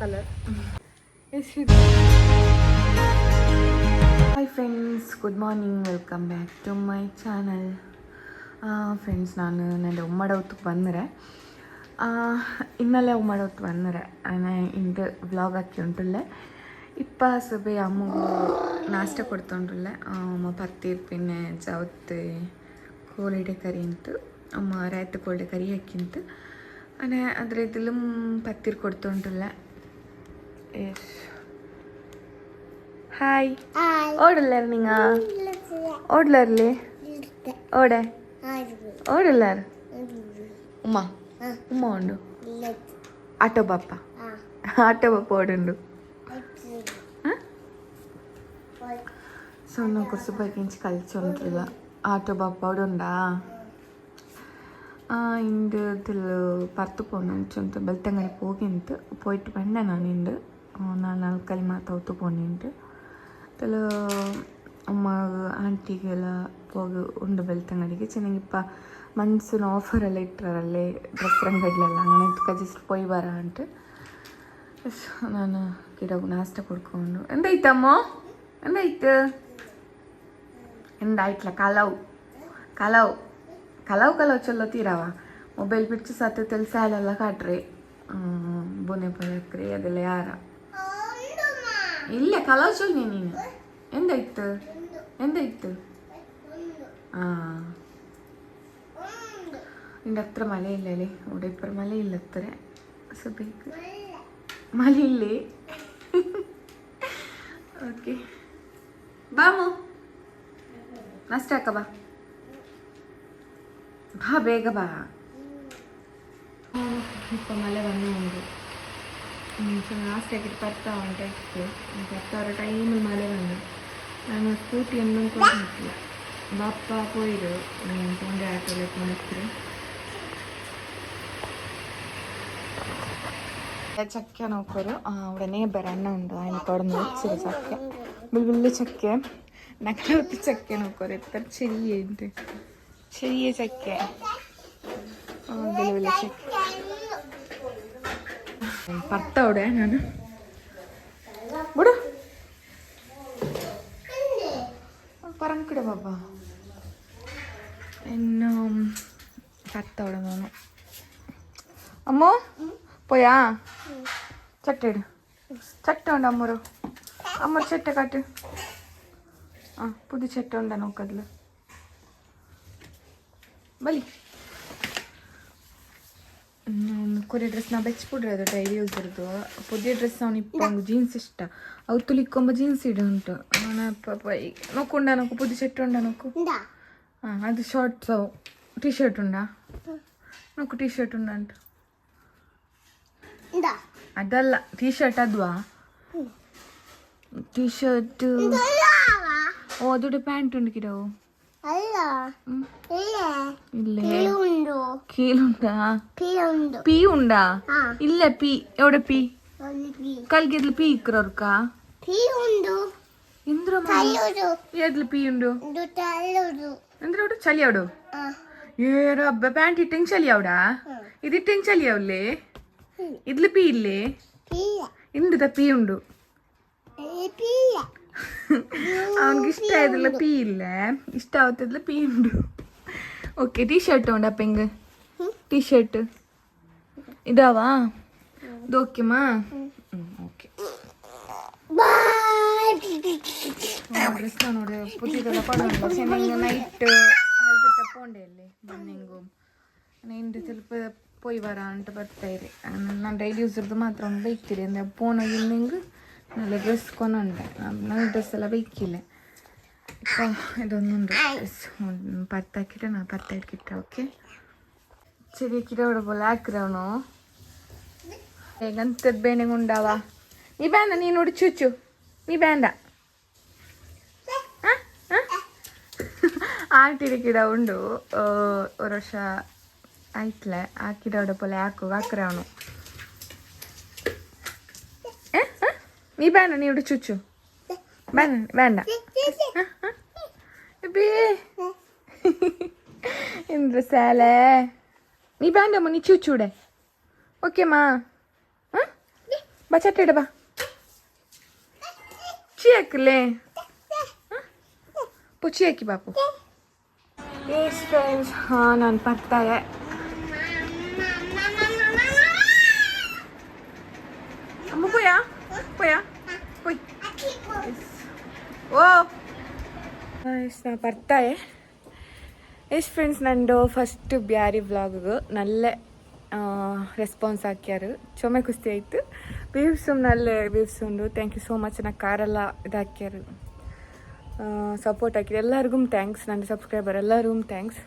colour hi friends good morning welcome back to my channel friends ನಾನು ನನ್ನ ಉಮ್ಮಡ ಹೊತ್ತಿಗೆ ಬಂದರೆ ഇന്നലെ ഉമ്മയുടെ ഒത്ത് വന്നേരെ അങ്ങനെ ഇൻ്റെ വ്ലോഗ് ആക്കി ഉണ്ടല്ലേ ഇപ്പം സുബൈ അമ്മ ನಾಷ್ಟ ಕೊಡ್ತೊಂಡ್ರಲ್ಲ ಅಮ್ಮ ಪತ್ತೀರ್ ಪಿನ್ನೆ ಜಾವತ್ತೆ ಕೋಳಿಡೆ ಕರಿ ಅಂತ ಅಮ್ಮ ರಾಯ್ತ ಕೋಳಿಡೆ ಕರಿ ಹಾಕಿಂತ ಅನೆ ಅದ್ರ ಇದಲ್ಲೂ ಪತ್ತೀರ್ ಕೊಡ್ತೊಂಡ್ರಲ್ಲ ಹಾಯ് ഓടല്ലാർ നിങ്ങ ഓടലല്ലേ ഓടെ ഓടല്ലാർ ഉമ്മ ഉമ്മ ഉണ്ടു ആട്ടോ ബാപ്പ ആട്ടോ ബാപ്പ ഓടുണ്ടു സൊന്ന കുറച്ച് പേർക്ക് കളിച്ചോണ്ടില്ല ആട്ടോ പപ്പ അവിടെ ഉണ്ടാ ಇಂದು ತಿಲ್ಲು ಪರ್ತು ಪೋನಂಚು ಬೆಳ್ತಂಗಡಿ ಹೋಗಿಂತು ಪೋಯ್ತು ಬಂಡೆ ನಾನು ಇಂದು ನಾಲ್ ನಾಲ್ಕಲ್ಲಿ ಮಾತಾಡ್ತು ಪೋನಿಂಟು ತಿಲ್ಲು ಅಮ್ಮ ಆಂಟಿಗೆಲ್ಲ ಹೋಗಿ ಉಂಡು ಬೆಳ್ತಂಗಡಿಗೆ ಚೆನ್ನಾಗಿಪ್ಪ ಮನ್ಸಿನ ಆಫರೆಲ್ಲ ಇಟ್ಟರಲ್ಲೇ ಡ್ರೆಸ್ ಅಂಗಡಿಲೆಲ್ಲ അങ്ങനെ ಕಜಿಸ್ಟ್ പോയി വരാണ്ട് ನಾನು ಗಿಡ ನಾಷ್ಟ ಕೊಡ್ಕೊಂಡು ಎಂದಾಯ್ತಮ್ಮ ಎಂದಾಯ್ತು ఇందా ఇట్లా కలవ్ కలవ్ కలవ్ కలవ్ చల్లో తీరావా ಮೊಬೈಲ್ ಬಿಚ್ಚು ಸತ್ತು ತಿಳಿಸಾಲೆಲ್ಲ ಕಾಟ್ರಿ ಬುನೆ ಪದಕ್ರಿ ಅದೆಲ್ಲ ಯಾರ ಇಲ್ಲ ಕಲವ್ ಚೊಲ್ಲಿ ನೀನು ಎಂದಾಯ್ತು ಎಂದಾಯ್ತು ಹಾಂ ನಿಂದ ಹತ್ರ ಮಳೆ ಇಲ್ಲಲ್ಲಿ ಉಡೈಪುರ ಮಳೆ ಇಲ್ಲ ಹತ್ರ ಸೊ ಬೇಕು ಮಳೆ ಇಲ್ಲಿ ಓಕೆ ಬಾಮು ನಷ್ಟ ಬಾ ಬಾ ಬೇಗ ಬಾ ഇപ്പോൾ മല വന്നുകൊണ്ട്. മീൻസ് ലാസ്റ്റ് ആക്കിയിട്ട് പത്താവണ്ടേ പത്താറ് ടൈമിൽ മല വന്നു. ഞങ്ങൾ സ്കൂട്ടിയൊന്നും കൊണ്ട് നിൽക്കില്ല. ബപ്പ പോയിരു മീൻസ് എന്റെ ആട്ടോയിലേക്ക് മണിക്കൂർ ചക്ക നോക്കൊരു അവിടെ നേബർ എണ്ണ ഉണ്ട്. അതിനെ തുടർന്ന് വെച്ചൊരു ചക്ക. വലിയ ചക്ക നഗരത്തി ചക്ക നോക്കൊരു എത്ര ചെറിയുണ്ട് ചെറിയ ചക്ക. വലിയ വലിയ ചക്ക. പത്തവിടെ ഞാൻ ഇവിടെ പറങ്കിട പാപ്പ ഇന്നു പത്തവിടെ തോന്നു അമ്മോ പോയാ? ചട്ട ഇട്. ചട്ട ഉണ്ട് അമ്മൂരു അമ്മ ചട്ട കാട്ട്. ആ പുതിയ ചട്ട ഉണ്ടാ നോക്കതില് ಬಲಿ ಕೊರೆ ಡ್ರೆಸ್ ನಾ ಬೆಚ್ಬಿಡ್ರಿ ಅದು ಡೈಲಿ ಯೂಸ್ ಇರೋದು ಪುದಿಯ ಡ್ರೆಸ್ ಅವ್ನು ಇಪ್ಪ ಜೀನ್ಸ್ ಇಷ್ಟ ಅವು ತುಲಿಕೊಂಬ ಜೀನ್ಸ್ ಇಡು ಉಂಟು ನೋಕೊಂಡ ನೋಕು ಪುದಿ ಶರ್ಟ್ ಉಂಡ ನೋಕು ಹಾಂ ಅದು ಶಾರ್ಟ್ಸ್ ಅವು ಟೀ ಶರ್ಟ್ ಉಂಡಾ ನೋಕು ಟೀ ಶರ್ಟ್ ಉಂಡ ಉಂಟು ಅದಲ್ಲ ಟೀ ಶರ್ಟ್ ಅದ್ವಾ ಟೀ ಶರ್ಟ್ ഓതുടെ പാന്റ് ഉണ്ടിക്കിടാവോ പീ ഉണ്ടാ? ഇല്ല പീ. എവിടെ പീ? കൽഗേതിൽ പീ. ഇക്കറർക്കാ എന്തിലും പീ ഉണ്ടോ? എന്തിലോട് ചളിയാവിടോ ഏ റബ്ബ പാന്റ് ഇട്ടെങ്കിൽ ചളിയാവിടാ ഇതിട്ടെങ്കിൽ ചളിയാവില്ലേ ഇതിൽ പീ ഇല്ലേ? എന്ത് തപ്പീ ഉണ്ടോ? ಅವನಿಗೆ ಇಷ್ಟ ಆಯ್ತಲ್ಲ ಪೀ ಇಲ್ಲ. ಇಷ್ಟ ಆಗ್ತದಲ್ಲ ಪೀ ಉಂಡು. ಓಕೆ ಟೀ ಶರ್ಟ್ ಉಂಡು ಅಪ್ಪ ಟೀ ಶರ್ಟ್ ಇದಾವಾ? ಇದು ಓಕೆಮ್ಮ ಓಕೆ ನೋಡಿ ಪುತ್ತಿದೆಲ್ಲ ಪಡೋಣ ಚೆನ್ನಾಗಿ ನೈಟ್ ಅದು ತಕೊಂಡೆ ಅಲ್ಲಿ ಮನೆಗೂ ಸ್ವಲ್ಪ ಪೋಯ್ ಅಂತ ಬರ್ತಾ ನಾನು ಡೈಲಿ ಯೂಸ್ ಮಾತ್ರ ಒಂದು ಬೈಕ್ತೀರಿ ಅಂದರೆ ಫೋನ್ നല്ല ഡ്രസ്സ് കൊണ്ടുണ്ട് നമ്മൾ ഡ്രസ്സെല്ലാം വയ്ക്കില്ല ഇപ്പോൾ ഇതൊന്നുണ്ട്. പത്താക്കിട്ടാണ് പത്താക്കിട്ട ഓക്കെ ചെറിയക്കിട്ട് അവിടെ പോലെ ആക്കിറാണോ വേഗത്തെ ബേനെങ്ങ ഉണ്ടാവാ നീ വേണ്ട നീ എന്നോട് ചോദിച്ചു നീ വേണ്ട. ആട്ടിരിക്കിട ഉണ്ടു? ഒരു വർഷം ആയിട്ടില്ല? ആക്കിട അവിടെ പോലെ ആക്കുക ആക്കിറാണോ നീ വേണ്ട നീ ഇവിടെ ചുച്ചു വേണ്ട വേണ്ട. എന്തൊസാലേ നീ വേണ്ടമ്മ നീ ചുച്ചൂടെ ഓക്കെ മാ ബാ ചട്ടയുടെ ബാ ചിയാക്കില്ലേ പൊച്ചിയാക്കി ബാപ്പു ഹാ ഞാൻ പത്തായ. അമ്മ പോയാ? പോയാ? ಓ ಎಸ್ ಫ್ರೆಂಡ್ಸ್ ನಂದು ಫಸ್ಟ್ ಬ್ಯಾರಿ ಬ್ಲಾಗಿಗೆ ನಲ್ಲೆ ರೆಸ್ಪಾನ್ಸ್ ಹಾಕ್ಯಾರು ಚೊಮೆ ಕುಸ್ತಿ ಆಯಿತು ಬೀವ್ಸು ನಲ್ಲೆ ಬೀವ್ಸುಂಡು ಥ್ಯಾಂಕ್ ಯು ಸೋ ಮಚ್ ನಾ ಕಾರೆಲ್ಲ ಇದಾಕ್ಯಾರು ಸಪೋರ್ಟ್ ಹಾಕಿದ್ರು ಎಲ್ಲರಿಗೂ ಥ್ಯಾಂಕ್ಸ್ ನನ್ನ ಸಬ್ಸ್ಕ್ರೈಬರ್ ಎಲ್ಲರಿಗೂ ಥ್ಯಾಂಕ್ಸ್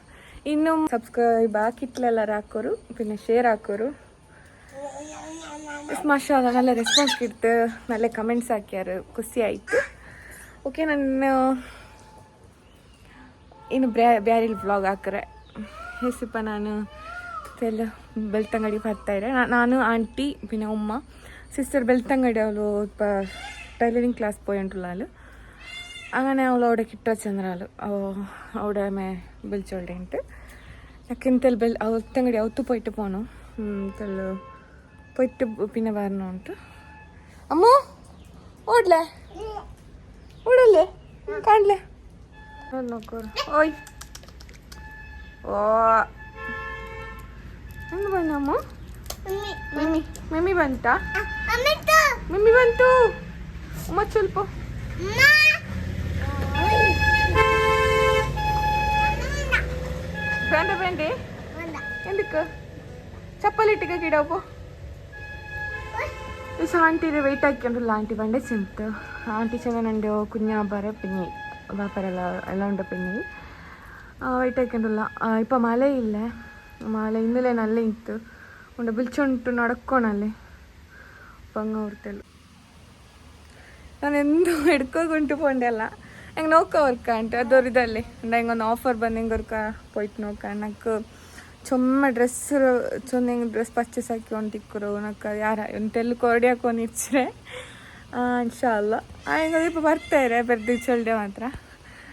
ಇನ್ನು ಸಬ್ಸ್ಕ್ರೈಬ್ ಹಾಕಿಟ್ಲೆಲ್ಲರೂ ಹಾಕೋರು ಪಿನ್ನ ಶೇರ್ ಹಾಕೋರು ಮಶಾಲ ನಲ್ಲ ರೆಸ್ಪಾನ್ಸ್ ಇತ್ತು ನಲ್ಲೆ ಕಮೆಂಟ್ಸ್ ಹಾಕ್ಯಾರು ಖುಷಿ ಆಯಿತು ಓಕೆ ನನ್ನ ಇನ್ನು ಬ್ಯಾ ಬ್ಯಾರಿಲ್ ವ್ಲಾಗ್ ಹಾಕ್ರೆ ಹೇಸಿಪ್ಪ ನಾನು ಎಲ್ಲ ಬೆಳ್ತಂಗಡಿ ಬರ್ತಾ ಇದ್ದೆ ನಾನು ಆಂಟಿ പിന്നെ ഉമ്മ സിസ്റ്റർ ബെൽത്തങ്ങടി അവള് ഇപ്പം ടൈലറിങ് ക്ലാസ് പോയിട്ടുള്ളാല് അങ്ങനെ അവൾ അവിടെ കിട്ട ചെന്നാല് അവിടെ മേ വിളിച്ചോണ്ടേട്ട് എനിക്ക് എന്തെല്ലാം ബെൽ അവത്തങ്ങടി അവത്ത് പോയിട്ട് പോകണം തെല്ല് പോയിട്ട് പിന്നെ വരണോണ്ട് അമ്മു ഓടലേ ഓടല്ലേ കാണില്ലേ നോക്കൂ ഓയ് ഓ ಹೆಂಗ್ ಬಂದಮ್ಮ ಮಮ್ಮಿ ಮಮ್ಮಿ ಬಂತಾ ಮಮ್ಮಿ ಬಂತು ಮತ್ತೆ ಸ್ವಲ್ಪ ಬೇಡ ಬೇಂಡೆ ಎಂದಕ್ಕೆ ಚಪ್ಪಲಿ ಇಟ್ಟಿಗೆ ಗಿಡವು ഈ ವೆಯ್ಟ್ വെയിറ്റ് ಆಂಟಿ ಬಂಡೆ ಚಿಂತು ಆಂಟಿ ಚೆನ್ನಂಡು ಕುഞ്ഞാ ಬರ പിന്നെ വാപ്പരെല്ല എല്ലാം ഉണ്ട് പിന്നെ വെയിറ്റ് ആക്കണ്ടല്ല ഇപ്പം മലയില്ലേ മല ഇന്നലെ നല്ല ഇത്ത് ഉണ്ട് വിളിച്ചോണ്ടിട്ട് നടക്കണല്ലേ അപ്പം അങ്ങ് ഓർത്തുള്ളൂ ഞാൻ എന്തോ എടുക്കൊണ്ടു പോകണ്ടല്ല എങ്ങനെ നോക്കാൻ ഓർക്കാണ്ട് അതൊരിതല്ലേ ഉണ്ട് ഇങ്ങനെ ഓഫർ വന്ന് ഇങ്ങനെ പോയിട്ട് നോക്കാൻ എനിക്ക് ചുമ്മാ ഡ്രസ്സ് ചൊന്ന ಡ್ರೆಸ್ ಪರ್ಚೇಸ್ ಹಾಕಿ ಹೊಂಟಿಕ್ಕರು ನಕ್ಕ ಯಾರ ಎಂತೆಲ್ಲ ಕೊರಡಿ ಹಾಕೊಂಡು ಇಚ್ಚಿರೆ ಇನ್ಶಾಲ್ಲ ಹಿಂಗೆ ಇಪ್ಪ ಬರ್ತಾರೆ ಬರ್ದು ಚೊಲ್ಡೆ ಮಾತ್ರ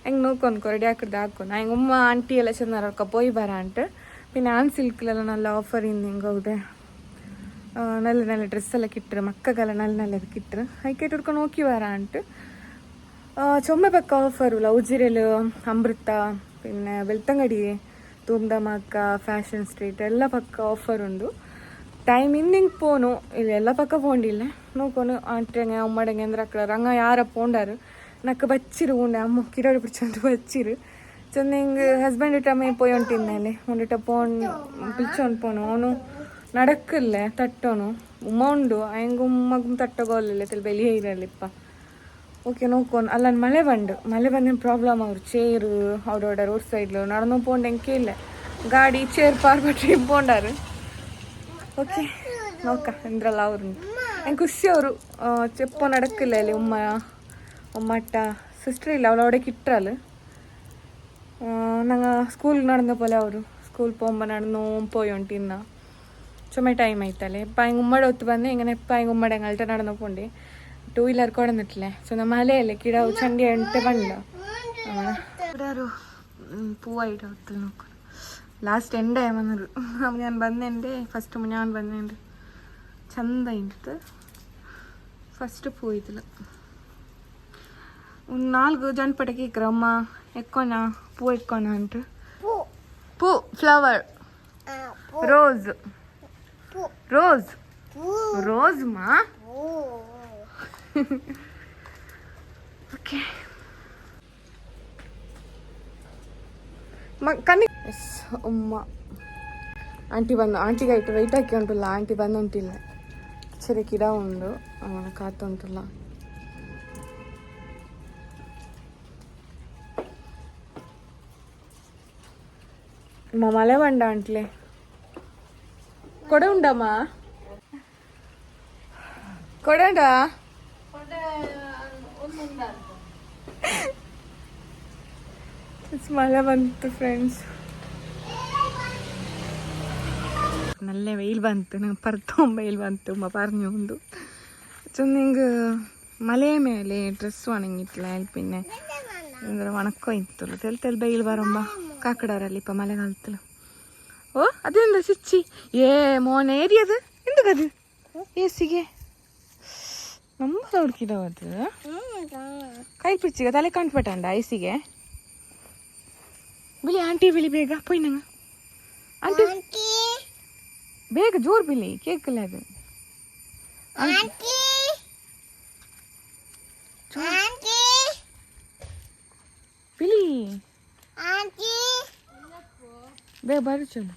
ಹೆಂಗೆ ನೋಕೊಂಡು ಕೊರಡಿ ಹಾಕಿಡ್ದು ಹಾಕೊಂಡು ಹಿಂಗೆ ಉಮ್ಮ ಆಂಟಿ ಎಲ್ಲ ಚೆಂದ പോയി വരാണ്ട് പിന്നെ ആൻ സിൽക്കിലെല്ലാം നല്ല ഓഫർ ഇന്ന് ഇങ്ങോട്ട് നല്ല നല്ല ഡ്രസ്സെല്ലാം കിട്ടും മക്കൾക്കെല്ലാം നല്ല നല്ലത് കിട്ടും അതിക്കേട്ട് എടുക്കാൻ നോക്കി വരാണ്ട് ചുമ പക്ക ഓഫറുള്ള ഉജിരല് അമൃത പിന്നെ വെളുത്തങ്കടി తుందమక్క ಫ್ಯಾಷನ್ ಸ್ಟ್ರೀಟ್ ಎಲ್ಲ ಪಕ್ಕ ಆಫರ್ ಉಂಡು ಟೈಮ್ ಇನ್ನಿಂಗ್ ಪೋನು. ಇಲ್ಲಿ ಎಲ್ಲ ಪಕ್ಕ ಪೋಂಡಿಲ್ಲ ನೋಕೊನು ಆಂಟಿಯಂಗೆ ಅಮ್ಮಡಂಗೆ ಅಂದ್ರೆ ಅಕ್ಕಳ ರಂಗ ಯಾರ ಪೋಂಡಾರು. ನಕ್ಕ ಬಚ್ಚಿರು ಉಂಡೆ, ಅಮ್ಮ ಕಿರೋಡಿ ಪಿಡಿಚೊಂದು ಬಚ್ಚಿರು. ಚಂದ ಹಿಂಗೆ ಹಸ್ಬೆಂಡ್ ಇಟ್ಟಮ್ಮೆ ಪೋಯ್ ಹೊಂಟಿದ್ಮೇಲೆ ಒಂದಿಟ ಪೋನ್ ಪಿಲ್ಚೊಂಡು ಪೋನು. ಅವನು ನಡಕ್ಕಲ್ಲೇ, ತಟ್ಟೋನು. ಉಮ್ಮ ಉಂಡು. ಅಯ್ಯಂಗು ಉಮ್ಮಗೂ ತಟ್ಟಗೋಲಿಲ್ಲ ತಿಳಿ ಬೆಲಿ ಹೇಗಿರಲಿಪ್ಪ ഓക്കെ നോക്കോൺ അല്ല മഴ ಬಂಡು ಮಳೆ ಬಂದಿನ ಪ್ರಾಬ್ಲಮ್ ಅವ್ರು ಚೇರು അവിടെ ರೋಡ್ ಸೈಡ್ಲು നടന്നു പോകണ്ട എനിക്കില്ല ಗಾಡಿ ಚೇರ್ ಪಾರ್ಬಟ್ರಿ പോണ്ടാറ് ಓಕೆ ನೋಕ ಎಂದ್ರಲ್ಲ ಅವ್ರು ಹೆಂಗೆ ಖುಷಿ ಅವರು ಚೆಪ್ಪೋ ನಡಕಿಲ್ಲ ಅಲ್ಲಿ ಉಮ್ಮ ಉಮ್ಮಟ್ಟ ಸಿಸ್ಟರ್ ಇಲ್ಲ ಅವಳು അവിടെ കിട്ടാല് ഞങ്ങൾ സ്കൂളിൽ നടന്ന പോലെ ಅವರು ಸ್ಕೂಲ್ പോകുമ്പോൾ നടന്നു പോയി ಹೊಂಟಿನ್ನ ചുമ ടൈം ആയിത്തല്ലേ ഇപ്പം അതിന് ഉമ്മയുടെ ഒത്ത് വന്ന് ഇങ്ങനെ ഇപ്പം അതിന് ഉമ്മയുടെ ഞങ്ങളുടെ നടന്നു പോണ്ടേ ടൂ വീലർ ಕೂಡ ನಿಟ್ಲೆ ಸೊ ನಮ್ಮ ಅಲೆಯಲ್ಲಿ ಕಿಡ ಚಂಡಿ ಎಂಟು ಬಂದ ಯಾರು പൂവ് ലാസ്റ്റ് എന്റെ വന്നത്. അപ്പം ഞാൻ വന്നെന്റെ ഫസ്റ്റ് ഞാൻ വന്നെന്റെ ചന്ത ഇട്ട് ഫസ്റ്റ് പൂവ് ഇതിൽ നാൽക്ക് ജൻപടക്കി ക്രമ എക്കോനാ പൂ എക്കോനാട്ട് പൂ. ഫ്ലവർ റോസ് റോസ് റോസ് മാ? ಮಾ ಓಕೆ ಕಣ್ಣಿ ಎಸ್ ಉಮ್ಮ ಆಂಟಿ ಬಂದು ಆಂಟಿಗೆ ಆಯ್ತು ವೆಯ್ಟ್ ಹಾಕಿ ಉಂಟಲ್ಲ ಆಂಟಿ ಬಂದು ಉಂಟಿಲ್ಲ ಸರಿ ಗಿಡ ಉಂಡು ಅವನ ಕಾತು ಉಂಟಲ್ಲ మా మలే వండ అంటలే కొడ ఉండమ్మా కొడండా മഴ ಬಂತು ಫ್ರೆಂಡ್ಸ್ നല്ല വെയിൽ ಬಂತು ನಂಗೆ ಪರ್ತೊಂಬ വെയിൽ ಬಂತು ഉമ്മ പറഞ്ഞു കൊണ്ട് ചൊന്നിങ് മലയ ಮೇಲೆ ಡ್ರೆಸ್ ಒಣಗಿಟ್ಲ പിന്നെ എന്താ ഉണക്കം ഇത്തുള്ളൂ തെൽ തെൽ വെയിൽ വരുമ്പോൾ കാക്കടാറല്ലേ ഇപ്പം മഴക്കാലത്തിൽ ಓ ಅದೆಂದ ಸಿಚ್ಚಿ ಏ ಮೋನ ಏರಿಯದು ಎಂದಕ್ಕದು ಏಸಿಗೆ ನಮ್ಮ ಹುಡುಕಿದವ ಅದು ಕೈ ಪಿಚ್ಚಿಗೆ ತಲೆ ಕಂಟ್ಬಿಟ್ಟಂಡ ಐಸಿಗೆ ಬಿಳಿ ಆಂಟಿ ಬಿಳಿ ಬೇಗ ಪೋಯ್ ನಂಗ ಆಂಟಿ ಬೇಗ ಜೋರ್ ಬಿಳಿ ಕೇಕ್ ಇಲ್ಲ ಅದು ಬಿಳಿ ಬೇಗ ಬರು ಚಲು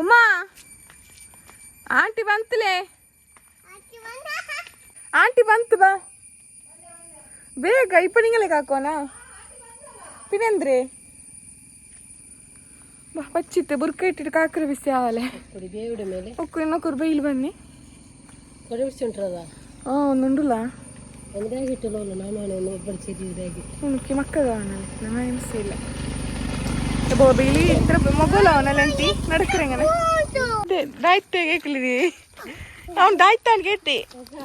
ಉಮಾ ಆಂಟಿ ಬಂತಲೇ ಆಂಟಿ ಬಂತು ಬಾ ಬೇಗ ಇಪ್ಪ ನಿಂಗಲೇ ಕಾಕೋನ ಪಿನೆಂದ್ರೆ ಬಾ ಪಚ್ಚಿತ್ತೆ ಬುರ್ಕ ಇಟ್ಟಿಟ್ಟು ಕಾಕ್ರ ಬಿಸಿ ಆವಲೆ ಕೊಡಿ ಬೇವಿಡ ಮೇಲೆ ಒಕ್ಕು ಇನ್ನೊಕ್ಕರು ಬೈಲ್ ಬನ್ನಿ ಕೊಡಿ ബോബിയിൽ ഇത്ര മൊബൈലാവണല്ലേ ആന്റി നടക്കുറെങ്ങനെ ദായ്ത്തെ കേക്കില്ലേ അവൻ ദായ്ത്താൻ കേട്ടേ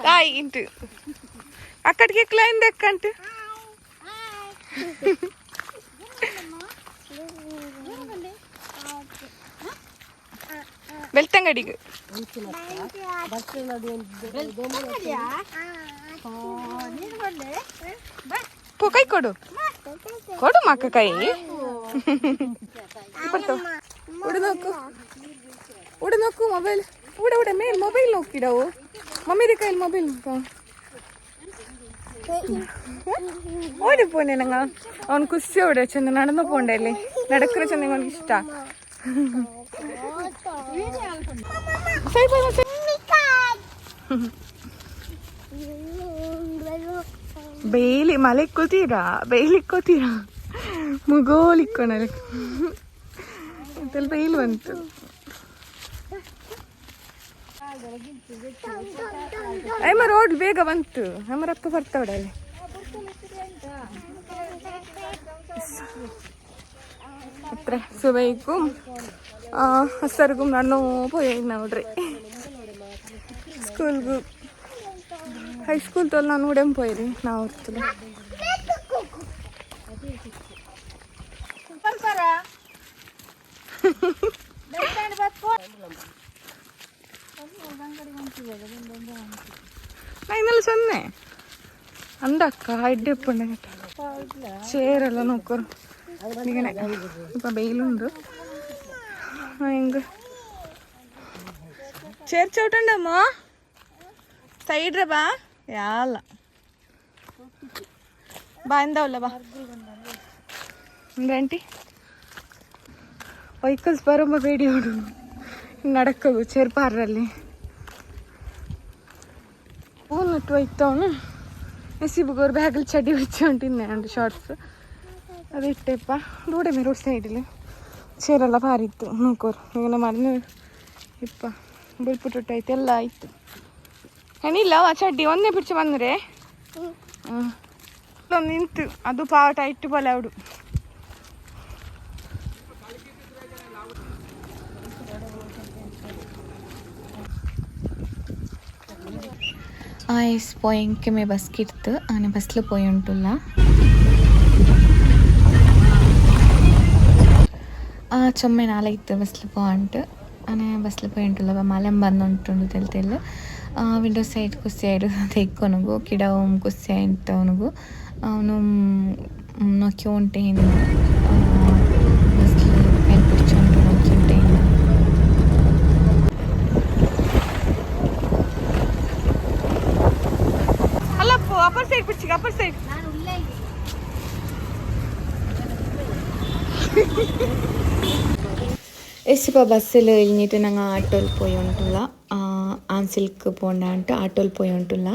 ദായ് ഇന്റ് അക്കട്ട് കേക്കില്ല എന്ത് അക്കണ്ട് വെൽത്തങ്ങടിക്ക് വെൽത്തങ്ങടിയാ ಪೋ ಕೈ ಕೊಡು ಕೊಡು ಮಕ್ಕ ಕೈ ಕೊಡ್ತು ಉಡು ನೋಕು ಉಡು ನೋಕು ಮೊಬೈಲ್ ಉಡ ಉಡ ಮೇಲ್ ಮೊಬೈಲ್ ನೋಕಿಡವು ಮಮ್ಮಿದ ಕೈಯಲ್ಲಿ ಮೊಬೈಲ್ ನೋಕು ഓടി പോണേ ഞങ്ങൾ അവൻ കുസ്തി ഓടെ ചെന്ന് നടന്നു പോണ്ടല്ലേ നടക്കുന്ന ചെന്ന് ഞങ്ങൾക്ക് ഇഷ്ട സൈ ಬೇಲಿ ಮಲಕ್ಕೋತೀರಾ ಬೇಲಿಕ್ಕೋತೀರಾ ಮುಗೋಲಿಕ್ಕೋನಲ್ಲ ಸ್ವಲ್ಪ ಬೇಲ್ ಬಂತು ಅಯ್ಯಮ್ಮ ರೋಡ್ ಬೇಗ ಬಂತು. ನಮ್ಮ ರೊಕ್ಕ ಬರ್ತಾವಡಲ್ಲಿ ಅತ್ರ ಸುಬೈಕು ಹಸರ್ಗು ನಾನು ಪೋಯ್ ನೋಡ್ರಿ. ಸ್ಕೂಲ್ಗೂ. హై స్కూల్ ತೋಲ್ ನಾನು ಉಡಂ ಪೋಯ್ರಿ ನಾವು ಹೊರ್ತಲ್ಲ ನಾನು ಸೊನ್ನೆ అందక్క హైడ్ ఎప్పుడు చేరలో నొక్కరు. అందుకనే ఇప్పుడు బెయిలుండు ఇంకా. చేర్చోటండి అమ్మా సైడ్ రాబా ಯಾಲ ಬಾ ಎಂದವಲ್ಲ ಬಾ ಆಂಟಿ ವೆಹಿಕಲ್ಸ್ ಬರೋಂಬ ಬೇಡಿ ನೋಡು ನಡಕೋದು ಚೇರ್ಪಾರಲ್ಲಿ ಹೂನಟ್ಟು ಹೋಯ್ತವನು നസീബുക്ക് ബാഗിൽ ചെടി വെച്ചുകൊണ്ടിരുന്നുണ്ട് ഷോർട്സ് അത് ഇട്ടേപ്പ ദൂടെ മേ റോഡ് സൈഡിൽ ಚೇರೆಲ್ಲ ಭಾರಿತ್ತು ನೋಕೋರು ಈಗ ಮರನು ಇಪ್ಪ ಬುಲ್ಪುಟ್ಟೈತೆ ಎಲ್ಲ ಆಯ್ತು ಹೆಣ್ಣಿಲ್ಲ ಆ ಚಡ್ಡಿ ಒಂದೇ ಬಿಡ್ಸಿ ಬಂದ್ರೆ ನಿಂತು ಅದು ಪಾವಟ ಇಟ್ಟು ಬಲ ಅವಡು ആയിസ് പോയെങ്കിൽ മേ ബസ്ക്കെടുത്ത് അങ്ങനെ ബസ്സിൽ പോയിട്ടുള്ള ആ ചുമ്മ നാളെ ഇത്ത് ബസ്സിൽ പോകാണ്ട് അങ്ങനെ ബസ്സിൽ പോയിട്ടുള്ള മലം വന്നിട്ടുണ്ട് തെളിത്തിൽ ವಿಂಡೋ ಸೈಡ್ ಖುಷಿ ಆಯಿಡು ತೆಕ್ಕೊನಗು ಕಿಡವು ಖುಷಿ ಆಯ್ತು ಅವನಿಗೂ ಅವನು ನೊಕ್ಕೆ ಉಂಟೇನು ಅಪ್ಪರ್ ಸೈಡ್ ಕುರ್ಚಿಗೆ ಅಪ್ಪರ್ ಸೈಡ್ എസ് ഇപ്പോൾ ബസ്സിൽ കഴിഞ്ഞിട്ട് ഞങ്ങൾ ആട്ടോയിൽ പോയി കൊണ്ടുള്ള ఆన్సిల్క్ పోండా అంటూ ఆటోలు పోయి ఉంటున్నా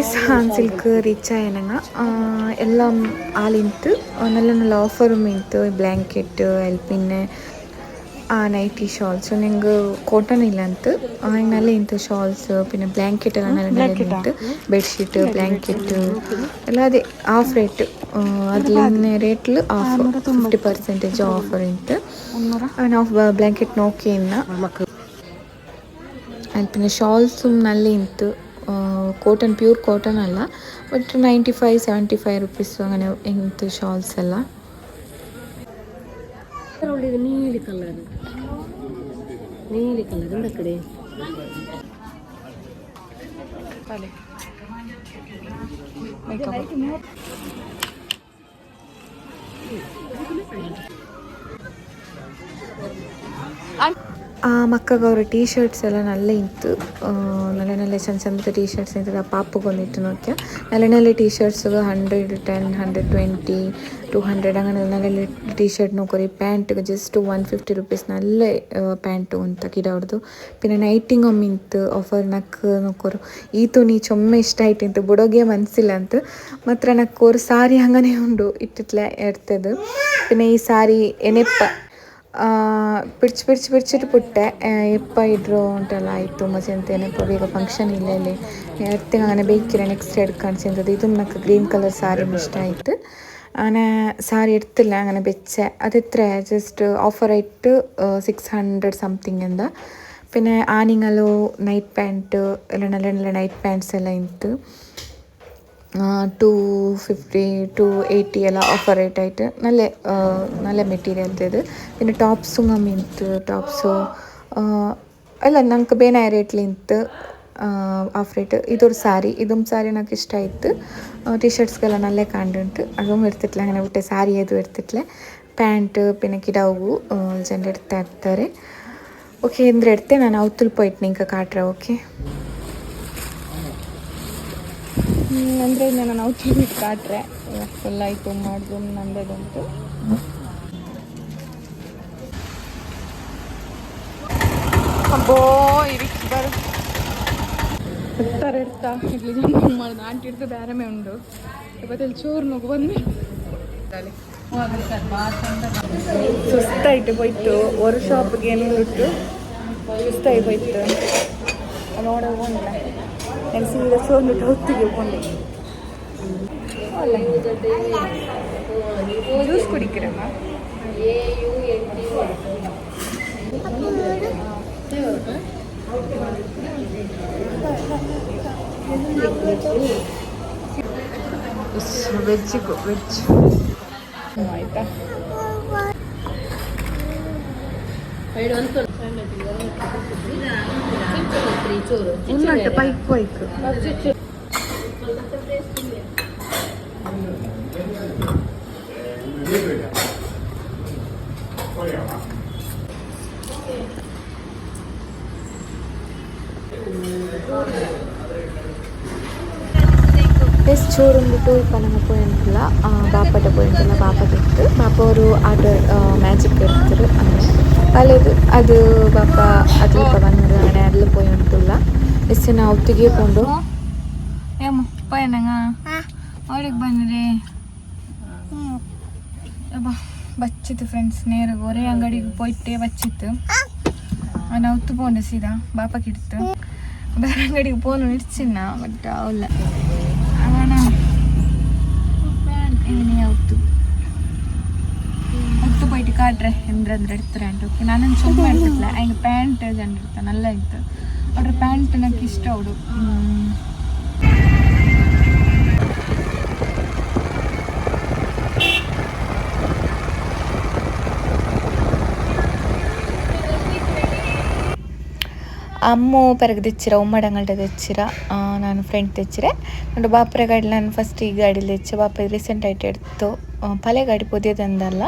ಎಸ್ ಹಾನ್ ಸಿಲ್ಕ್ ರೀಚ್ ಏನಂಗ ಎಲ್ಲ ಆಲಿಂತು ನಲ್ಲ ನಲ್ಲ ಆಫರ್ ಇಂತು ಬ್ಲ್ಯಾಂಕೆಟ್ ಎಲ್ಪಿನ್ನೆ ആ നൈറ്റി ഷോൾസ് നിങ്ങൾക്ക് കോട്ടൺ ഇല്ലാത്ത നല്ല ഇന്നത്തെ ഷോൾസ് പിന്നെ ബ്ലാങ്കറ്റ് എല്ലാം നല്ല ഉണ്ട് ബെഡ്ഷീറ്റ് ബ്ലാങ്കറ്റ് അല്ലാതെ അതെ ഹാഫ് റേറ്റ് അതിൽ തന്നെ റേറ്റിൽ ഓഫർ ഫിഫ്റ്റി പെർസെന്റേജ് ഓഫർ ഉണ്ട് ഓഫ് ബ്ലാങ്കറ്റ് നോക്കിയെന്ന അതിൽ പിന്നെ ഷോൾസും നല്ല ഇന്നത്ത് കോട്ടൺ പ്യൂർ കോട്ടൺ അല്ല. But ninety five seventy five rupees അങ്ങനെ ഇന്നത്തെ ഷോൾസ് എല്ലാം. ഉള്ളത് നീല കളർ നീല കളർ എന്തൊക്കെ I'm ಆ ಮಕ್ಕಗೆ ಅವರ ಟೀ ಶರ್ಟ್ಸ್ ಎಲ್ಲ ನಲ್ಲೇ ಇತ್ತು. ನಲ್ಲೆನಲ್ಲೇ ಚಂದ ಚಂದ ಟೀ ಶರ್ಟ್ಸ್ ಇತ್ತು. ಪಾಪಗೊಂದಿತ್ತು ನೋಕೆ ನಲ್ಲೆನಲ್ಲೇ T ಶರ್ಟ್ಸ್ಗೆ hundred ten hundred twenty two hundred ಹಂಗೆ ನಲ್ಲೆಲ್ಲ ಟೀ ಶರ್ಟ್ ನೋಕೋರಿ ಪ್ಯಾಂಟ್ಗೆ ಜಸ್ಟ್ ಒನ್ ಫಿಫ್ಟಿ ರುಪೀಸ್ ನಲ್ಲೇ ಪ್ಯಾಂಟ್ ಅಂತ ಕಿಡ ಅವ್ರದ್ದು ಪಿನ್ನ ನೈಟಿಂಗ್ ಒಮ್ಮೆ ಇತ್ತು. ಆಫರ್ ನಕ್ ನೋಕೋರು ಈತು ನೀ ಚೊಮ್ಮೆ ಇಷ್ಟ ಆಯ್ತು ಇಂತು ಬುಡೋಗೆ ಮನಸ್ಸಿಲ್ಲ ಅಂತ. ಮಾತ್ರ ನಕ್ಕೋರು ಸಾರಿ ಹಂಗನೇ ಉಂಡು. ಇಟ್ಟಿತ್ಲೆ ಇರ್ತದೆ. ಪಿನ್ನ ಈ ಸಾರಿ ಎನೆಪ್ಪ പിടിച്ച് പിടിച്ച് പിടിച്ചിട്ട് ಪುಟ್ಟೆ ഇപ്പം ಇದ್ರು ಉಂಟಲ್ಲ ചെന്തേനെ ഇപ്പോൾ വേഗം ഫംഗ്ഷൻ ഇല്ലല്ലേ. നേരത്തെ അങ്ങനെ ബേക്കിലെ നെക്സ്റ്റ് എടുക്കാൻ ಕಾಣಿಸಿಂತದ್ದು ഇതും നമുക്ക് ഗ്രീൻ കളർ സാരി ഇഷ്ടമായിട്ട് അങ്ങനെ സാരി എടുത്തില്ല അങ്ങനെ വെച്ച. അത് എത്ര ജസ്റ്റ് ഓഫറായിട്ട് സിക്സ് ഹൺഡ്രഡ് സംതിങ് എന്താ. പിന്നെ ആനിങ്ങലോ നൈറ്റ് പാന്റ് എല്ലാം നല്ല നല്ല നൈറ്റ് പാന്റ്സ് എല്ലാം ഇട്ട്. ടു ഫിഫ്റ്റി ടു എയ്റ്റി എല്ലാം ഓഫർ റേറ്റായിട്ട് നല്ല നല്ല മെറ്റീരിയൽത്തേത് പിന്നെ ടോപ്സും കമ്മി ഇತ್ತು ടോപ്സു ಅಲ್ಲ, ನಂಗೆ ಬೇನಾಯ ರೇಟ್ಲಿಂತ ಆಫ್ ರೇಟ್ ಇದೊಂದು ಸ್ಯಾರಿ ಇದೊಂದು ಸ್ಯಾರಿ ನಂಗೆ ಇಷ್ಟ ಆಯಿತು. ಟೀ ಷರ್ಟ್ಸ್ಗೆಲ್ಲ ನಲ್ಲೇ ಕಂಡುಂಟು അതും എടുത്തിട്ടില്ല അങ്ങനെ വിട്ടെ സാരി ഏതും എടുത്തിട്ടില്ല ಪ್ಯಾಂಟ್ പിന്നെ ಕಿಡವು ಜನ ಎಡ್ತಾ ಇರ್ತಾರೆ. ಓಕೆ ಅಂದ್ರೆ ಎಡ್ತೆ ನಾನು ಅವತ್ತಲ್ ಪೋಯ್ತು ನಿಂಗೆ ಕಾಟ್ರೆ ಓಕೆ ಅಂದರೆ ನಾನು ನಾವು ಟಿವಿ ಕಾಟ್ರೆ ಫುಲ್ ಆಯಿತು ಮಾಡಿದ್ರು ನಂದೇದಂತು ಅಬ್ಬೋ, ಇರಿಕ್ ಬರ್ ಇರ್ತಾರೆ, ಇರ್ತಾ. ಇಡ್ಲಿ ಮಾಡಿದ? ಆಂಟಿ ಇಡ್ದು ಬೇರೆ ಮೇ ಉಂಡು. ಇವತ್ತಲ್ಲಿ ಚೂರು ನುಗ್ಗು ಬಂದ್ವಿ. ಸುಸ್ತಾಯ್ತು, ಹೋಯ್ತು. ವರ್ಕ್ಶಾಪ್ಗೆ ಏನು ಬಿಟ್ಟು ಸುಸ್ತಾಗಿ ಹೋಯ್ತು. ನೋಡೋಲ್ಲ పెన్సిల్ చూడండి డౌత్కి ఇవ్వండి జ్యూస్ ಕುಡಿಕ್ಕಿರಮ್ಮ ವೆಜ್ ವೆಜ್ ಆಯ್ತಾ ചോറുണ്ട് പോയി പനമ പോയിട്ടുള്ള ബാപ്പയുടെ പോയിട്ടുള്ള ബാപ്പ തൊട്ട്. ബാപ്പ ഒരു ആട് മാജിക് എടുത്തത് അങ്ങനെ ಪಲೆದು ಅದು ಪಾಪ ಅದು ಬಂದು ಮನೆ ಅಲ್ಲಿ ಪೋಯಿ ಉಂಟುಲ್ಲ ಎಷ್ಟು ಜನ ಒತ್ತಿಗೆ ಕೊಂಡು ಏಮ ಪಯನಂಗ ಅವಳಿಗೆ ಬಂದ್ರಿ ಬಚ್ಚಿತ್ತು ಫ್ರೆಂಡ್ಸ್ ನೇರ ಒರೇ ಅಂಗಡಿಗೆ ಪೋಯ್ತೆ ಬಚ್ಚಿತ್ತು ನಾವು ಒತ್ತು ಪೋಂಡೆ ಸೀದಾ ಬಾಪ ಕಿಡ್ತು ಬೇರೆ ಅಂಗಡಿಗೆ ಪೋನು ಇಡ್ಸಿನ್ನ ಬಟ್ ಅವಲ್ಲ ಅವನ ಇವನಿಗೆ ಒತ್ತು ಕಾಟ್ರೆ ಎಂದ್ರಂದ್ರೆ ಓಕೆ ನಾನು ಸುಮ್ಮ ಇರ್ತಿಲ್ಲ ಹಂಗೆ ಪ್ಯಾಂಟ್ ಜಂಡಿರ್ತಾನೆ ನಲ್ಲ ಇತ್ತು ಅವ್ರ ಪ್ಯಾಂಟ್ ನಂಗೆ ಇಷ್ಟ ಅವಡು ಅಮ್ಮು ಪೆರಗ ತೆಚ್ಚಿರ ಒಮ್ಮಡಂಗಲ್ಟ ತೆಚ್ಚಿರ ನಾನು ಫ್ರೆಂಡ್ ತೆಚ್ಚಿರೆ. ನಂಡು, ಬಾಪರ ಗಾಡಿ ನಾನು ಫಸ್ಟ್ ಈ ಗಾಡಿಲಿ ಹೆಚ್ಚು ಬಾಪ ರೀಸೆಂಟ್ ಆಯ್ತು, ಎಡ್ತು. ಪಲೆ ಗಾಡಿ ಪೊದಿಯದಂದಲ್ಲ.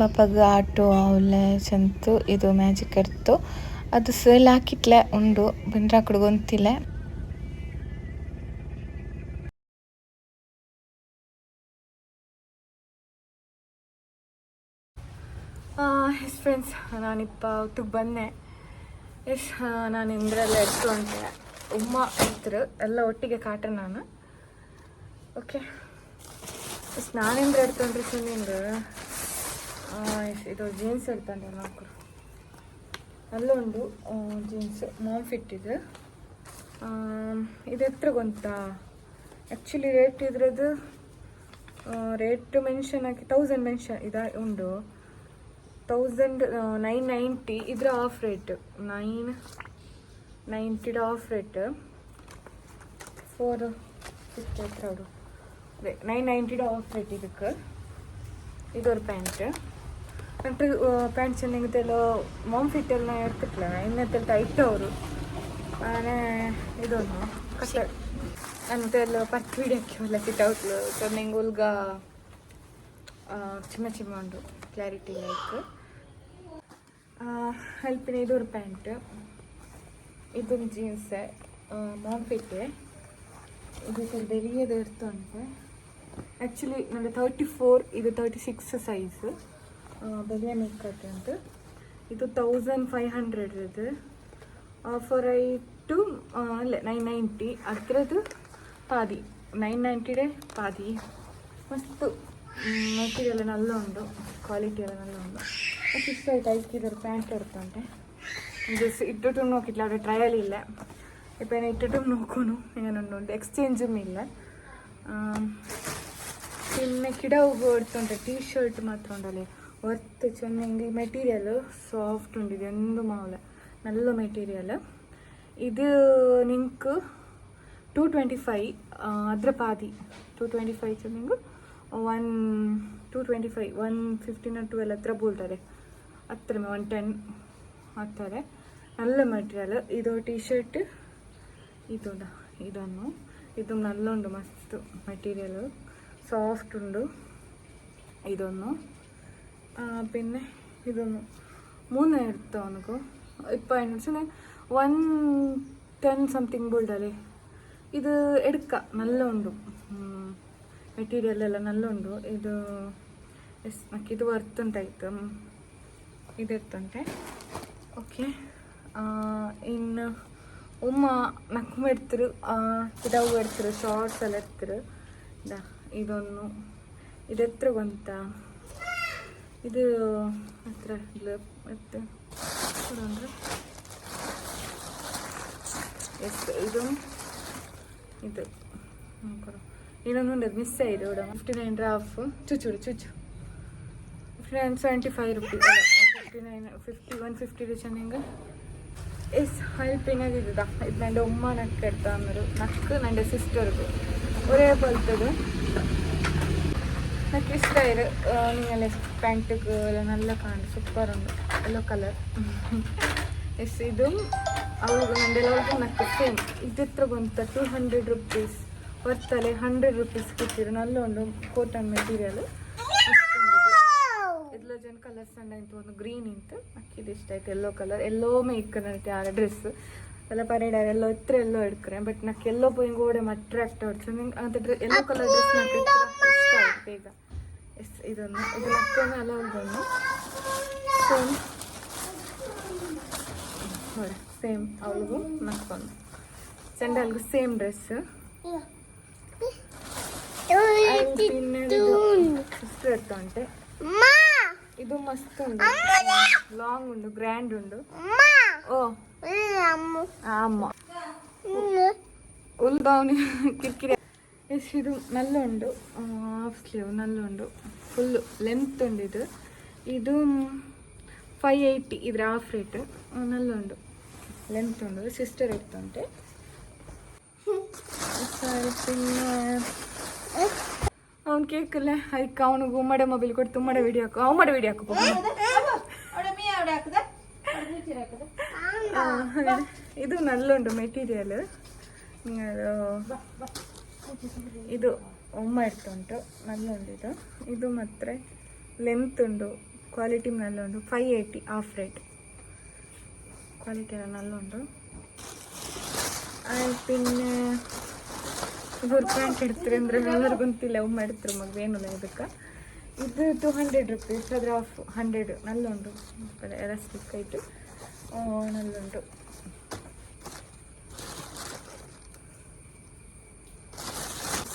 ಬಾಪಗ ಆಟೋ ಅವಲೆ ಚಂತು, ಇದು ಮ್ಯಾಜಿಕ್ ಇರ್ತು. ಅದು ಸೇಲ್ ಹಾಕಿಟ್ಲೆ, ಉಂಡು ಬಂದ್ರೆ ಆ ಕಡೆ ಗೊಂತಿಲ್ಲ ಎಸ್ ಫ್ರೆಂಡ್ಸ್ ನಾನಿಪ್ಪ ಹೊತ್ತಿಗೆ ಬಂದೆ. ಎಸ್ ನಾನು ಇಂದ್ರೆಲ್ಲ ಎತ್ತು ಅಂತೆ. ಉಮ್ಮ ಎತ್ತರು ಎಲ್ಲ ಒಟ್ಟಿಗೆ ಕಾಟ ನಾನು. ಓಕೆ ಎಸ್ ನಾನಿಂದ್ರ ಎಡ್ತಂಡ್ರಿ ಸುಮ್ಮನಿಂದ ಎಸ್ ಇದು ಜೀನ್ಸ್ ಇರ್ತಂಡೆ ನಾಲ್ಕು ಅಲ್ಲೊಂದು ಜೀನ್ಸ್ ಮಾಮ್ ಫಿಟ್ ಇದೆ. ಇದು ಎತ್ತರ ಆ್ಯಕ್ಚುಲಿ ರೇಟ್ ಇದ್ರದ್ದು ರೇಟ್ ಮೆನ್ಷನ್ ಹಾಕಿ ತೌಸಂಡ್ ಮೆನ್ಷನ್ ಇದ, ಉಂಡು. ತೌಸಂಡ್ ನೈನ್ ನೈಂಟಿ ಇದರ ಆಫ್ ರೇಟ್ ನೈನ್ ನೈಂಟಿದ ಆಫ್ ರೇಟ್ ಫೋರ್ ಫಿಫ್ಟಿ ಹತ್ರ ಅದೇ ನೈನ್ ನೈಂಟಿದ ಆಫ್ ರೇಟ್ ಇದಕ್ಕೆ. ಇದೊಂದು ಪ್ಯಾಂಟ್ ನಂತರ ಪ್ಯಾಂಟ್ ಚೆನ್ನಾಗಿದ್ದೆಲ್ಲ ಮಾಮ್ ಫಿಟ್ ಎಲ್ಲ ಇರ್ತಿರ್ಲಿಲ್ಲ ಇನ್ನತ್ತೆಲ್ಲ ಟೈಟ್ ಅವರು ಆನೆ ಇದೊಂದು ಕಷ್ಟ ನಂತರ ಎಲ್ಲ ಪಟ್ ವಿಡಿಯೋಕ್ಕೆ ಎಲ್ಲ ಫಿಟ್ ಔಟ್ಲು ನಿಂಗೆ ಉಲ್ಗ ಚಿಮ್ಮ ಚಿಮ್ಮ ಉಂಟು ಕ್ಲಾರಿಟಿ ಲೈಕ್ ಹೆಲ್ಪಿನ ಇದೊಂದು ಪ್ಯಾಂಟ್ ಇದೊಂದು ಜೀನ್ಸ್ ಮಾಮ್ ಫಿಟ್ಟೆ ಇದು ಸ್ವಲ್ಪ ಬೆರಿಯದು ಇರ್ತುಂಟು ಆ್ಯಕ್ಚುಲಿ ನನಗೆ ತರ್ಟಿ ಫೋರ್ ಇದು ತರ್ಟಿ ಸಿಕ್ಸ್ ಸೈಜ್ ಬೆಲೆ ಮೇಕತ್ತೆ ಅಂತ. ಇದು ತೌಸಂಡ್ ಫೈವ್ ಹಂಡ್ರೆಡ್ ಇದು. ಆಫರ್ ಐಟು ಅಲ್ಲೇ ನೈನ್ ನೈಂಟಿ ಅದರದ್ದು ಪಾದಿ. ನೈನ್ ನೈಂಟಿ ಡೇ ಪಾದಿ. ಮಸ್ತ್. ಮೆಟೀರಿಯಲ್ ನಲ್ಲ ಉಂಡು ಕ್ವಾಲಿಟಿ ಎಲ್ಲ ನಲ್ಲ ಉಂಡು ಮತ್ತು ಇಷ್ಟ ಆಯ್ತು ಐದು ಇದ್ರ ಪ್ಯಾಂಟ್ ಇರ್ತಂತೆ ಜಸ್ಟ್ ಇಟ್ಟಿಟ್ಟು ನೋಕಿಲ್ಲ ಅವರ ಟ್ರಯಲ್ ಇಲ್ಲ. ಇಪ್ಪ ಏನು ഇപ്പം ഇട്ടിട്ടും നോക്കുന്നു ಎಕ್ಸ್ಚೇಂಜೂ ಇಲ್ಲ. ഇല്ല ಕಿಡ ಹೋಗಿ എടുത്തോണ്ട് ಟೀ ಶರ್ಟ್ ಮಾತ್ರ ഉണ്ടല്ലേ వర్త్ చెన్నైంది ಮೆಟೀರಿಯಲ್ సాఫ్ట్ ఉండేది ఎందు మావుల ಮೆಟೀರಿಯಲ್ ಇದು ఇది ಟೂ ಟ್ವೆಂಟಿ ಫೈ ఫైవ్ అద్ర two twenty twenty five చెన్నింగు one two twenty five one fifteen twelve ಹತ್ರ ಬೋಲ್ತಾರೆ. ಹತ್ರ ಒನ್ ಟೆನ್ ಹಾಕ್ತಾರೆ. ನಲ್ಲ ಮೆಟೀರಿಯಲ್ ಇದು ಟೀ ಶರ್ಟ್ ಇದು ಇದನ್ನು. ಇದು ನಲ್ಲೊಂಡು, ಮಸ್ತ್ ಮೆಟೀರಿಯಲ್ ಸಾಫ್ಟ್ ಉಂಡು ಇದೊಂದು പിന്നെ ഇതൊന്നു മൂന്ന് എടുത്തോ നമുക്ക് ഇപ്പം എന്ന് വെച്ചാൽ വൺ ടെൻ സംതിങ് ബിൽഡല്ലേ ഇത് എടുക്കാം നല്ല ഉണ്ട് മെറ്റീരിയൽ ಎಲ್ಲ നല്ല ഉണ്ട് ಇದು ಎಸ್ ನಕ್ಕೆ ಇದು ವರ್ತ್ ಉಂಟಾಯ್ತು ಇದು ಎತ್ತುಂಟೆ ಓಕೆ ಇನ್ನು ಉಮ್ಮ ನಕ್ಕು ಎಡ್ತರು ಕಿಡವು ಎಡ್ತರು ಶಾರ್ಟ್ಸ್ ಎಲ್ಲ ಎಡ್ತರು ಇದ ಇದೊಂದು ಇದು ಎತ್ರ ಗೊಂತ ഇത് എത്ര? എത്ര ഇതും ഇത്. ഇതൊന്നും മിസ്സായില്ല ഇവിടെ? ഫിഫ്റ്റി നയൻ ഹാഫ് ചുച്ചു ചുച്ചു fifty nine seventy five rupees fifty nine fifty one fifty വെച്ചിട്ടുണ്ടെങ്കിൽ യെസ് ഹെൽപ്പിങ് ചെയ്തതാ ഇത് എന്റെ ഉമ്മ നക്ക് നക്ക് എന്റെ സിസ്റ്റർക്ക് ഒരേപോലത്തത്. എനിക്ക് ഇഷ്ടമായത് നല്ല പാൻറ്റൊക്കെ നല്ല കാണും സൂപ്പറുണ്ട് യെല്ലോ കളർ ಎಸ್ ಇದು ಅವು ಮಂಡೆಲವ್ರಿಗೆ ಮತ್ತೆ ಸೇಮ್ ಇದ್ರ ಬಂತ ಟೂ ಹಂಡ್ರೆಡ್ ರುಪೀಸ್ ಬರ್ತಲೆ ಹಂಡ್ರೆಡ್ ರುಪೀಸ್ ಕೊಟ್ಟಿರೋ ನಲ್ಲ ಒಂದು ಕಾಟನ್ ಮೆಟೀರಿಯಲ್ ಎಲ್ಲ ಜನ ಕಲರ್ಸ್ ಅಂಡ್ ಆಯ್ತು ಒಂದು ಗ್ರೀನ್ ಇಂತು ಅಕ್ಕಿದು ಇಷ್ಟ ಆಯ್ತು ಎಲ್ಲೋ ಕಲರ್ ಎಲ್ಲೋ ಮೇಕ್ ಯಾರ ಡ್ರೆಸ್ ಎಲ್ಲ ಪರೇಡ್ ಎಲ್ಲ ಹತ್ರ ಎಲ್ಲೋ ಹಿಡ್ಕರೆ ಬಟ್ ನಾಕ್ ಎಲ್ಲೋ ಪೋಯಿ ಗೋಡೆ ಅಟ್ರಾಕ್ಟ್ ಆಡ್ತು ನಿಂಗೆ ಅಂತ ಎಲ್ಲೋ ಕಲರ್ ಡ್ರೆಸ್ ಇಷ್ಟ ಆಯ್ತು ಬೇಗ ಎಸ್ ಇದೊಂದು ಇದು ಮತ್ತೊಂದು ಅಲ್ಲ ಒಂದು ಸೇಮ್ ನೋಡಿ ಸೇಮ್ ಅವಳಿಗೂ ಮತ್ತೊಂದು ಸಂಡಲ್ಗೂ ಸೇಮ್ ಡ್ರೆಸ್ ಸಿಸ್ಟರ್ ಎತ್ತ ಉಂಟೆ ಇದು ಮಸ್ತ್ ಉಂಟು ಲಾಂಗ್ ಉಂಡು ಗ್ರ್ಯಾಂಡ್ ಉಂಡು ಓ ஆமாம் ಉಲ್ಬಾವ್ನಿ ಕಿರಿಕಿರಿ ಎಷ್ಟು ಇದು ನಲ್ಲುಂಡು ಹಾಫ್ ಸ್ಲೀವ್ ನಲ್ಲುಂಡು ಫುಲ್ಲು ಲೆಂತ್ ಉಂಡಿದು ಇದು ಫೈವ್ ಏಯ್ಟಿ ಇದ್ರ ಹಾಫ್ ರೇಟ್ ನಲ್ಲುಂಡು ಲೆಂತ್ ಉಂಡು ಸಿಸ್ಟರ್ ಇರ್ತುಂಟೆ ಅವ್ನು ಕೇಕಲ್ಲ ಅದಕ್ಕೆ ಅವನಿಗೆ ಉಮ್ಮಡೆ ಮೊಬೈಲ್ ಕೊಟ್ಟು ತುಂಬಡೆ ವಿಡಿಯೋ ಹಾಕು ಅವಮಡೆ ವಿಡಿಯೋ ಹಾಕು ಆ, ಇದು ನಲ್ಲುಂಟು ಮೆಟೀರಿಯಲ್ ಇದು ಉಮ್ಮ ಇರ್ತುಂಟು ನಲ್ಲುಂಟು ಇದು ಇದು ಮಾತ್ರ ಲೆಂತ್ ಉಂಟು quality ನಲ್ಲುಂಟು five eighty off rate quality ಎಲ್ಲ ನಲ್ಲುಂಟು ಆಯ್ತು പിന്നെ ಇವರು ಪ್ಯಾಂಟ್ ಇಡ್ತಾರೆ ಅಂದರೆ ಎಲ್ಲರಿಗೂ ಗೊತ್ತಿಲ್ಲ ಉಮ್ಮ ಇಡ್ತಾರೆ ಮಗ ಏನಿಲ್ಲ ಇದಕ್ಕೆ ಇದು ಟು ಹಂಡ್ರೆಡ್ ರುಪೀಸ್ ಅದ್ರ ಆಫ್ ಹಂಡ್ರೆಡ್ ನಲ್ಲುಂಟು ಎಲಾಸ್ಟಿಕ್ ಆಯಿತು ನಲ್ಲುಂಟು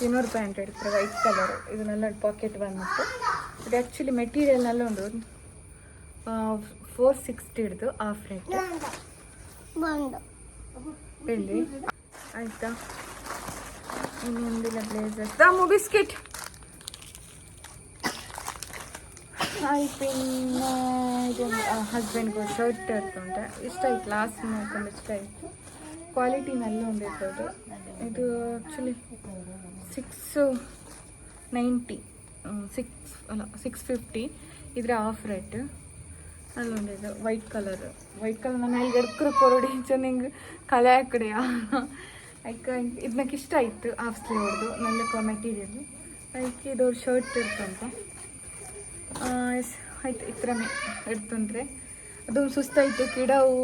ಇನ್ನೂರು ಪ್ಯಾಂಟ್ ಇಡ್ತಾರೆ ವೈಟ್ ಕಲರ್ ಇದು നല്ല ಪಾಕೆಟ್ ಬಂದ್ಬಿಟ್ಟು ಇದು ಆ್ಯಕ್ಚುಲಿ ಮೆಟೀರಿಯಲ್ നല്ല ಉಂಟು ಫೋರ್ ಸಿಕ್ಸ್ಟಿ ಹಿಡ್ದು ಆಫ್ ರೇಟ್ ಹೇಳಿ ಆಯ್ತಾ ಇನ್ನೊಂದಿಲ್ಲ ಬ್ಲೇಸರ್ ದಾಮು ಬಿಸ್ಕೆಟ್ ಹಾಯ್ ಪಿನ್ನ ಇದೊಂದು ಹಸ್ಬೆಂಡ್ಗೆ ಶರ್ಟ್ ತಗೊಂಡೆ ಇಷ್ಟ ಆಯ್ತು ಲಾಸ್ಟ್ ಮಾಡ್ಕೊಂಡು ಇಷ್ಟ ಆಯಿತು ಕ್ವಾಲಿಟಿನಲ್ಲೂ ಒಂದು ಇರ್ಬೋದು ಇದು ಆ್ಯಕ್ಚುಲಿ ಸಿಕ್ಸು ನೈಂಟಿ ಸಿಕ್ಸ್ ಅಲ್ಲ ಸಿಕ್ಸ್ ಫಿಫ್ಟಿ ಇದರ ಆಫ್ ರೇಟ್ ಅಲ್ಲೊಂದಿದೆ ವೈಟ್ ಕಲರ್ ವೈಟ್ ಕಲರ್ ನಾನು ಇಲ್ಲಿ ಎಡ್ಕರು ಕೊರಡಿ ಚೆನ್ನಾಗಿ ಕಲೆ ಹಾಕಡೆ ಯಾಕೆ ಇದನ್ನಕ್ಕೆ ಇಷ್ಟ ಆಯಿತು ಆಫ್ ಸ್ಲೀವ್ ಹೊಡೆದು ನನ್ನಕ್ಕೆ ಮೆಟೀರಿಯಲ್ ಅದಕ್ಕೆ ಇದವ್ರು ಶರ್ಟ್ ಇರ್ತಂತ ಆಯ್ತು ಇತ್ರಮೇ ಎಡ್ತಂದ್ರೆ ಅದು ಸುಸ್ತಾಯಿತು, ಕಿಡವು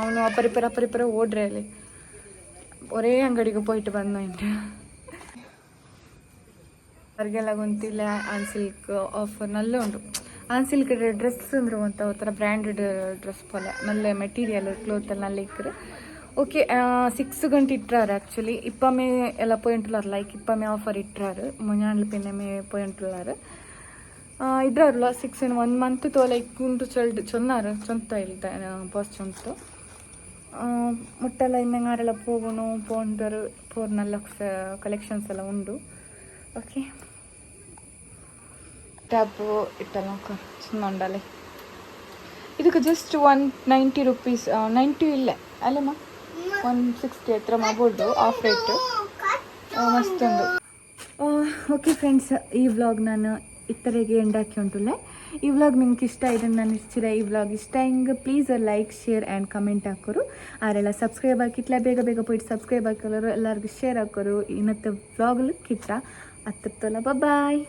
ಅವನು ಅಪರಿಪರ ಅಪರಿಪರ ಓಡ್ರೆ ಅಲ್ಲಿ. ಒರೇ ಅಂಗಡಿಗೆ ಪೋಯಿಟ್ಟು ಬಂದ ಎಂಟು ಅವ್ರಿಗೆಲ್ಲ ಗೊಂತಿಲ್ಲ ಆನ್ ಸಿಲ್ಕ್ ಆಫರ್ ನಲ್ಲೇ ಉಂಟು. ಆನ್ ಸಿಲ್ಕ್ ಡ್ರೆಸ್ ಅಂದ್ರೆ ಅಂತ ಒಂಥರ ಬ್ರ್ಯಾಂಡೆಡ್ ಡ್ರೆಸ್ ಪೋಲೆ. ನಲ್ಲೆ ಮೆಟೀರಿಯಲ್ ಕ್ಲೋತ್ ಅಲ್ಲಿ ಇಕ್ಕರೆ. ಓಕೆ ಸಿಕ್ಸ್ ಗಂಟೆ ഇട്ടാറ് ആക്ച്വലി ഇപ്പമ്മേ ಎಲ್ಲ പോയിട്ടുള്ളാറ് ಲೈಕ್ ഇപ്പമ്മേ ಆಫರ್ ഇട്ടാറ് മുഞ്ഞാണിൽ ಪಿನ್ನೆಮೆ പോയിട്ടുള്ളാറ് ಇದ್ರಲ್ಲ ಸಿಕ್ಸ್ ಇನ್ ಒನ್ ಮಂತ್ ತೋ ಲೈಕ್ ಉಂಟು ಚೊಲ್ಡ್ ಚೊನ್ನಾರು ಚೊಂತ ಇಲ್ದ ಬಾಸ್ ಚೊಂತು ಮುಟ್ಟೆಲ್ಲ ಇನ್ನಂಗಾರೆಲ್ಲ ಪೋಗೋನು ಪೋಂಡರು, ಪೋರ್ನಲ್ಲ ಕಲೆಕ್ಷನ್ಸ್ ಎಲ್ಲ ಉಂಡು. ಓಕೆ ಟ್ಯಾಬು ಇಟ್ಟಲ್ಲ ಉಂಡಲೆ. ಇದಕ್ಕೆ just one ninety rupees ninety ಇಲ್ಲ. ಅಲ್ಲಮ್ಮ ಒನ್ ಸಿಕ್ಸ್ಟಿ ಹತ್ರ ಮಗೋಲ್ಡು ಆಫ್ ರೇಟು ಮಸ್ತೊಂದು ಓಕೆ ಫ್ರೆಂಡ್ಸ್ ಈ ವ್ಲಾಗ್ ನಾನು ಇತರೆಗೆ ಎಂಡ್ ಹಾಕಿ ಉಂಟುಲ್ಲೆ. ಈ ವ್ಲಾಗ್ ನಿಮ್ಗೆ ಇಷ್ಟ ಇದನ್ನು ನಾನು ಇಷ್ಟಿದೆ ಈ ವ್ಲಾಗ್ ಇಷ್ಟ ಹಿಂಗೆ please like share and comment ಹಾಕೋರು. ಆರೆಲ್ಲ ಸಬ್ಸ್ಕ್ರೈಬ್ ಹಾಕಿಟ್ಲ, ಬೇಗ ಬೇಗ ಪೋಯಿಟ್ ಸಬ್ಸ್ಕ್ರೈಬ್ ಹಾಕೋರು, ಎಲ್ಲರಿಗೂ ಶೇರ್ ಹಾಕೋರು. ಇನ್ನತ್ತ ಕಿತ್ತ ಕಿಟ್ಟ ಹತ್ತಿರ್ತಲ್ಲ ಬಾಯ್